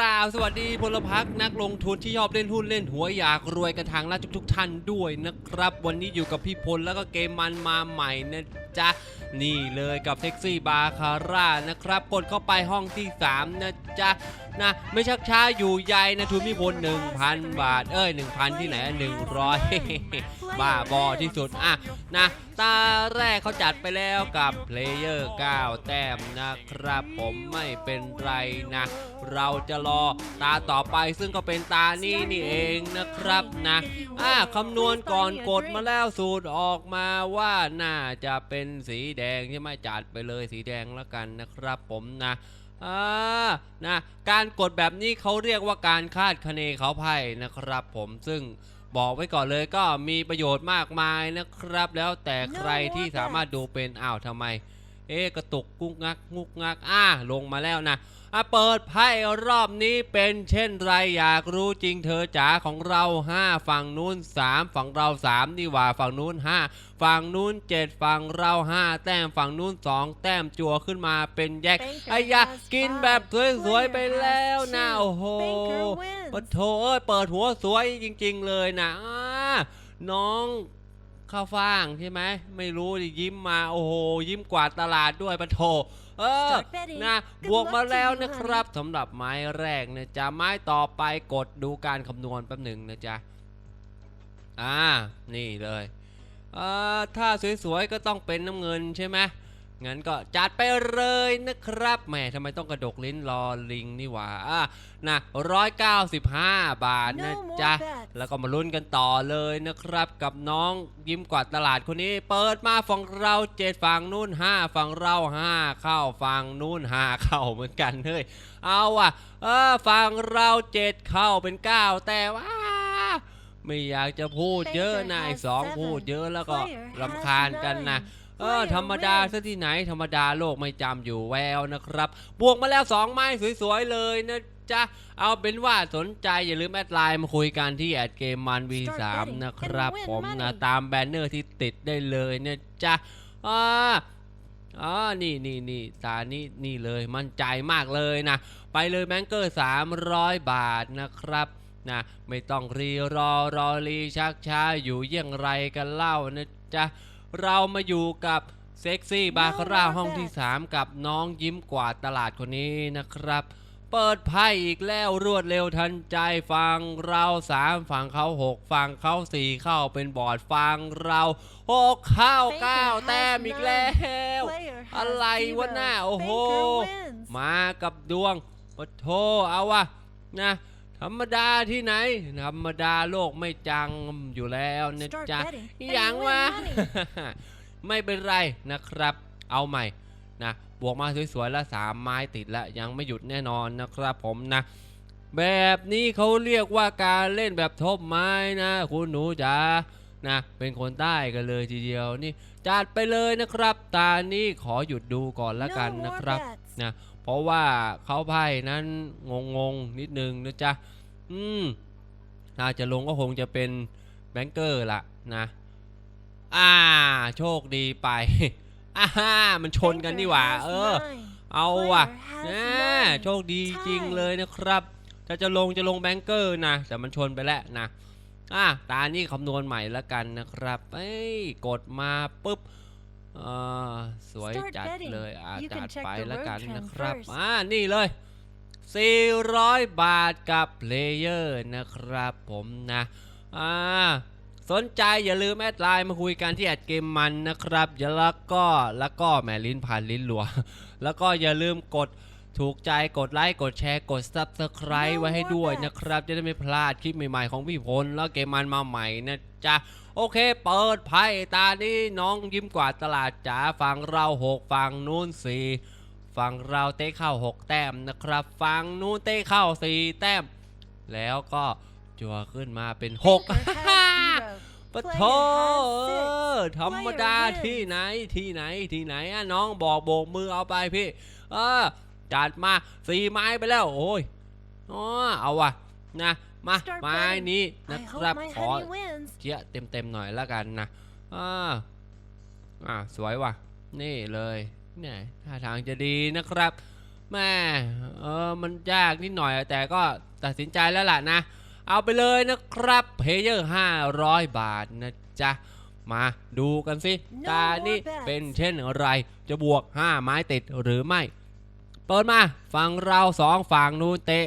ราบสวัสดีพลพรรคนักลงทุนที่ชอบเล่นหุ้นเล่นหัวยอยากรวยกันทางละทุกๆท่านด้วยนะครับ วันนี้อยู่กับพี่พลแล้วก็เกมมันมาใหม่นะจ๊ะ นี่เลยกับเท็กซี่บาคาร่านะครับ กดเข้าไปห้องที่ 3 นะจ๊ะนะไม่ชักช้าอยู่ใยนะทุนพี่พล1,000 บาท เอ้ย 1,000 ที่ไหน 100 บ้าบอที่สุด อะ นะ ตาแรกเขาจัดไปแล้วกับเพลเยอร์ 9 แต้มนะครับ ผมไม่เป็นไรนะ เราจะรอตาต่อไปซึ่งก็เป็นตานี้นี่เองนะครับนะ อ่าคำนวณก่อนกดมาแล้วสูตรออกมาว่าน่าจะเป็น็นสีแดงใช่ไหมจัดไปเลยสีแดงแล้วกันนะครับ ผมนะอ่านะการกดแบบนี้เขาเรียกว่าการคาดคะเนเขาไพ่นะครับ ผมซึ่งบอกไว้ก่อนเลยก็มีประโยชน์มากมายนะครับ แล้วแต่ใครที่สามารถดูเป็นอ้าวทำไม เอ๊ะกระตุกกุกงักงุกงักอ่าลงมาแล้วนะอะเปิดไพ่รอบนี้เป็นเช่นไรอยากรู้จริงเธอจ๋าของเรา 5 ฝั่งนู้น 3 ฝั่งเรา 3 นี่หว่าฝั่งนู้น 5 ฝั่งนู้น 7 ฝั่งเรา 5 แต้มฝั่งนู้น 2 แต้มจัวขึ้นมาเป็นแยกไอ้ยะกินแบบสวยๆไปแล้วนะโอ้โหปะโถเอ้ยเปิดหัวสวยจริง ๆ เลยนะอ่าน้อง ข้าวฟ่างใช่ไหมไม่รู้ดิยิ้มมาโอ้โหยิ้มกว่าดตลาดด้วยปะโถเออ Start betting. นะ Good บวกมา luck to แล้ว you, นะครับสำหรับไม้แรกนะจ๊ะไม้ต่อไปกดดูการคำนวณแป๊บหนึ่งนะจ๊ะอ่านี่เลยเอ่อถ้าสวยๆก็ต้องเป็นน้ำเงินใช่ไหม งั้นก็จัดไปเลยนะครับแหมทำไมต้องกระดกลิ้นรอลิงนี่หว่าอะนะร้อยเก้าสิบห้าบาทนะ No more จ๊ะ bets. แล้วก็มาลุ้นกันต่อเลยนะครับ กับน้องยิ้มกวาดตลาดคนนี้ เปิดมาฝั่งเราเจ็ดฝั่งนู้นห้าฝั่งเราห้าเข้าฝั่งนู้นห้าเข้าเหมือนกันเฮ้ยเอาอะเออฝั่งเราเจ็ดเข้าเป็นเก้าแต่ว่าไม่อยากจะพูดเยอะนะไอ้สองพูดเยอะแล้วก็รำคาญกันนะ เออธรรมดาซะที่ไหนธรรมดาโลกไม่จำอยู่แววนะครับ บวกมาแล้ว 2 ไม้สวยๆเลยนะจ๊ะ เอาเป็นว่าสนใจอย่าลืมแอดไลน์มาคุยกันที่แอดเกมมัน V3 นะครับผมนะตามแบนเนอร์ที่ติดได้เลยนะจ๊ะอ่าอ่านี่นี่นี่ตานี่นี่เลย มั่นใจมากเลยนะ ไปเลยแบงเกอร์ 300 บาทนะครับนะไม่ต้องรีรอรอรีชักช้าอยู่เยี่ยงไรกันเล่านะจ๊ะ เรามาอยู่กับเซ็กซี่บาคาร่าห้องที่ 3 กับน้องยิ้มกวาดตลาดคนนี้นะครับ เปิดไพ่อีกแล้วรวดเร็วทันใจฟังเราสามฝั่งเขาหกฝั่งเขาสี่เข้าเป็นบอร์ดฟังเราหกเข้าเก้าแต้มอีกแล้ว Player has อะไรวะหน้า zero. โอ้โห Banker wins. มากับดวงปะโทเอาวะนะ ธรรมดาที่ไหน ธรรมดาโลกไม่จังอยู่แล้วนะ Start จ๊ะ betting, and อย่าง you วะ win money. ไม่เป็นไรนะครับ เอาใหม่นะบวกมาสวยๆแล้วสามไม้ติดแล้ว ยังไม่หยุดแน่นอนนะครับผมนะ แบบนี้เขาเรียกว่าการเล่นแบบทบไม้นะ คุณหนูจ๋านะเป็นคนใต้กันเลยทีเดียวนี่จัดไปเลยนะครับ ตานี้ขอหยุดดูก่อนละกัน No more นะครับ bets. นะเพราะว่าเขาไพ่นั้นงงๆนิดนึงนะจ๊ะอืมถ้าจะลงก็คงจะเป็นแบงเกอร์ละนะอ่าโชคดีไปอ่ามันชนกันนี่หว่า Banker เอ has อ nine. เอาว่ะ Player has นะ nine. โชคดีจริงเลยนะครับถ้าจะลงจะลงแบงเกอร์นะแต่มันชนไปแล้วนะอะตานี่คำนวณใหม่แล้วกันนะครับเอ้ยกดมาปุ๊บเออสวย Start จัด betting. เลยอะ You จั can ด check ไป the แล้ว road กัน trend นะครับ first. อ่า นี่เลย 400 บาทกับเพลเยอร์นะครับผมนะ อ่า สนใจอย่าลืมแอดไลน์มาคุยกันที่แอดเกมมันนะครับอย่าแล้วก็แล้วก็แหมลิ้นพันลิ้นหลัว แล้วก็อย่าลืมกด ถูกใจกดไลค์กดแชร์กด Subscribe ไว้ให้ด้วยนะครับ จะได้ไม่พลาดคลิปใหม่ๆของพี่พลแล้วเกมมันมาใหม่นะจ๊ะ โอเค เปิดไพ่ตานี้น้องยิ้มกว่าดตลาดจ๋าฝั่งเราหกฝั่งนู้นสี่ฝั่งเราเต้เข้าหกแต้มนะครับฝั่งนู้นเต้เข้าสี่แต้ม แล้วก็จัวขึ้นมาเป็นหก Banker has zero. ปะ Player โถ has เอ six. อธรรมดา Player wins. ที่ไหนที่ไหนที่ไหนอะน้องบอกโบกมือเอาไปพี่ เออ จัดมาสี่ไม้ไปแล้วโอ้ยอ๋อเอาว่ะนะมา Start ไม้ betting. นี้ I นะค hope รับ my ขอ honey wins. เจี๊ยะเต็มๆหน่อยแล้วกันนะอ่าอ่าสวยว่ะ นี่เลยเนี่ยท่าทางจะดีนะครับแม่เออมันยากนิดหน่อยแต่ก็ตัดสินใจแล้วล่ะนะ เอาไปเลยนะครับเพเยอร์500 บาทนะจ๊ะมาดูกันสิ No ตานี้ more bets เป็นเช่นไร จะบวก 5 ไม้ติดหรือไม่ เปิดมาฝั่งเราสองฝั่งนู้นเตะ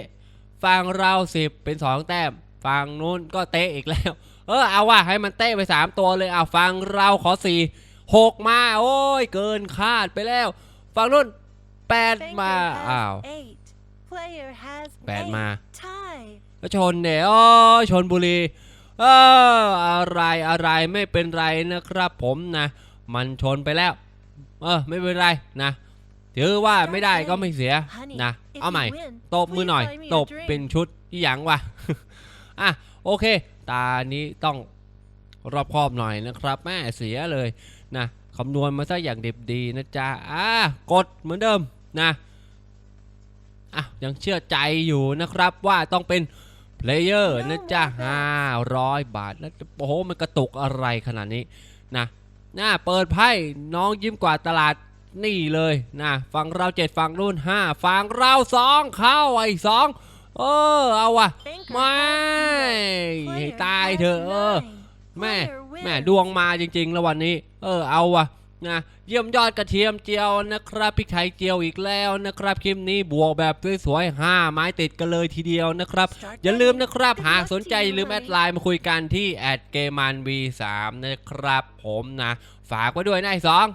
ฝั่งเราสิบเป็นสองแต้มฝั่งนู้นก็เตะอีกแล้ว เออเอาว่าให้มันเตะไป3ตัวเลยเอาฝั่งเราขอ4 6มา โอ้ยเกินคาดไปแล้วฝั่งนู้น8 Banker มา has อ้าว eight. Player has แปด eight. มา Tie. ก็ชนเนี่ยโอ้ยชนบุรีเอออะไรอะไรไม่เป็นไรนะครับผมนะ มันชนไปแล้ว เออไม่เป็นไรนะ ถือว่าไม่ได้ก็ไม่เสีย Honey, นะ if เอาใหม่ you win, ตบมือหน่อย please buy me a ตบ drink. เป็นชุดอีหยังวะอะโอเค ตานี้ต้องรอบคอบหน่อยนะครับ แม่เสียเลยนะคำนวณมาซะอย่างดิบดีนะจ๊ะอะกดเหมือนเดิมนะอะยังเชื่อใจอยู่นะครับว่าต้องเป็นเพลเยอร์นะจ๊ะ500บาทแล้วโอ้โหมันกระตุกอะไรขนาดนี้นะน่าเปิดไพ่น้องยิ้มกว่าตลาด นี่เลยนะฝั่งเราเจ็ดฝั่งรุ่นห้าฝั่งเราสองเข้าไอ้สองเออเอาว่ะ Banker ไม่ has ให้ Player ตาย has เถอะเออ nine. แม่ Player แม่ wins. ดวงมาจริงๆแล้ววันนี้ เออเอาวะนะเยี่ยมยอดกระเทียมเจียวนะครับพริกไทยเจียวอีกแล้วนะครับคลิปนี้บวกแบบสวยๆ5ไม้ติดกันเลยทีเดียวนะครับ Start อย่าลืม betting. นะครับ Good หาก luck สนใจ to อย่า you, ลืมแอด buddy. ไลน์มาคุยกันที่แอดเกมัน V3 นะครับผมนะ ฝากไว้ด้วยนะไอ้สอง